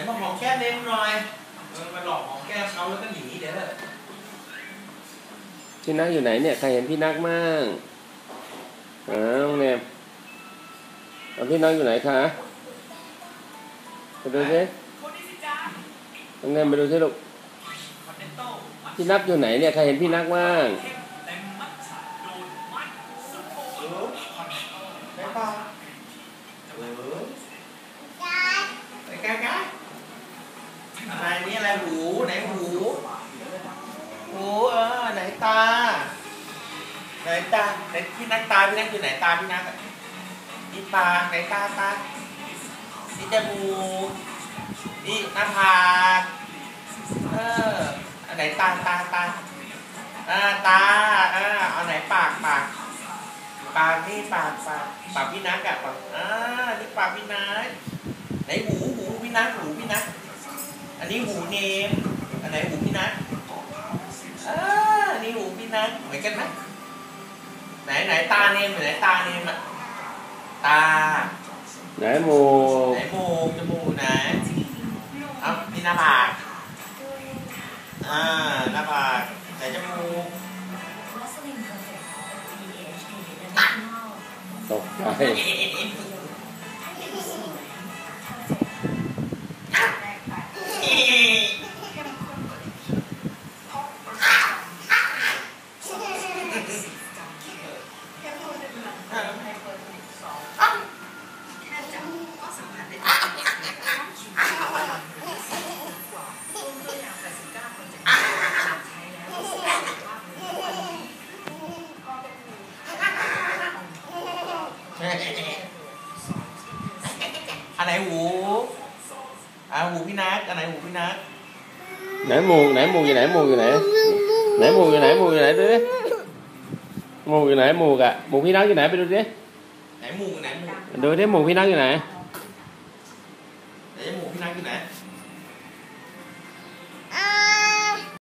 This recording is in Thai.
นมาหอมแก้มเนมหน่อยเออมาหลอกหอมแก้มเขาแล้วก็หนีเดี๋ยวเถอะพี่นักอยู่ไหนเนี่ยใครเห็นพี่นักมั่งอ้าวเนมเอาพี่นักอยู่ไหนคะไปดูสิน้องเนมไปดูสิลูกพี่นักอยู่ไหนเนี่ยใครเห็นพี่นักมั่ง เออได้ป่ะเออไปใกล้ๆอะไรนี่อะไร หูไหนหู หูเออไหนตา ไหนตาไหนพี่นักตาพี่นักอยู่ไหนตาพี่นักอะนี่ตาไหนตาตานี่จมูกนี่หน้าผากเอออันไหนตาตาตาอ่าตาอ่าเอาไหนปากปากปากนี่ปากปากปากพี่นักอะปากอ่านี่ปากพี่นักไหนหูหูพี่นักหูพี่นัก อันนี้หูเนม อันไหนหูพี่นักอ่าอันนี้หูพี่นักเหมือนกันไหมไหนไหนตาเนมไหนตาเนมอะตา ไหนหมูไหนโมกจมูกไหนเอ้านี่หน้าผากอ่าหน้าผากไหนจมูกตกใจ อันไหนหูอ่าหูพี่นัทอันไหนหูพี่นัทไหนหมูไหนหมูอยู่ไหนหมูอยู่ไหนไหนหมูอยู่ไหนหมูอยู่ไหนดูดิหมูอยู่ไหนหมูกะหมูพี่นักอยู่ไหนไปดูดิไหนหมูไหนหมูดูดิหมูพี่นักอยู่ไหนไหนหมูพี่นัทอยู่ไหน